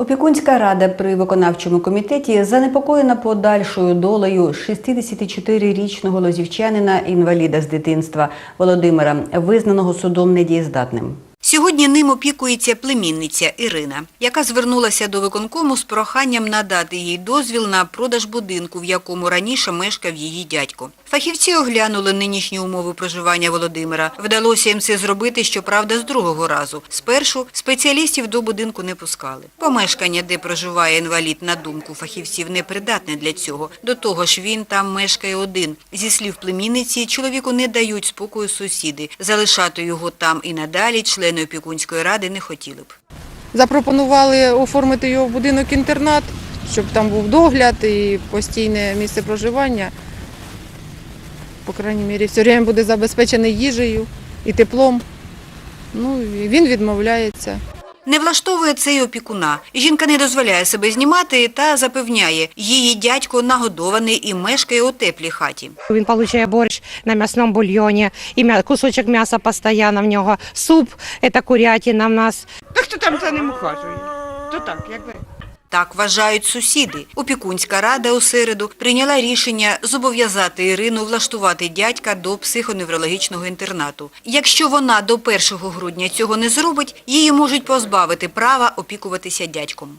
Опікунська рада при виконавчому комітеті занепокоєна подальшою долею 64-річного лозівчанина інваліда з дитинства Володимира, визнаного судом недієздатним. Сьогодні ним опікується племінниця Ірина, яка звернулася до виконкому з проханням надати їй дозвіл на продаж будинку, в якому раніше мешкав її дядько. Фахівці оглянули нинішні умови проживання Володимира. Вдалося їм це зробити, щоправда, з другого разу. Спершу спеціалістів до будинку не пускали. Помешкання, де проживає інвалід, на думку фахівців, непридатне для цього. До того ж, він там мешкає один. Зі слів племінниці, чоловіку не дають спокою сусіди. Залишати його там і надалі члени опікунської ради не хотіли б. Запропонували оформити його в будинок-інтернат, щоб там був догляд і постійне місце проживання. По крайній мірі, все время буде забезпечений їжею і теплом. Ну, він відмовляється. Не влаштовує це й опікуна. Жінка не дозволяє себе знімати та запевняє, її дядько нагодований і мешкає у теплій хаті. Він отримує борщ на м'ясному бульйоні, і м'я- кусочок м'яса постійно в нього, суп, це курятина в нас. Та хто там за ним ухажує? То так, якби. Так вважають сусіди. Опікунська рада у середу прийняла рішення зобов'язати Ірину влаштувати дядька до психоневрологічного інтернату. Якщо вона до 1 грудня цього не зробить, її можуть позбавити права опікуватися дядьком.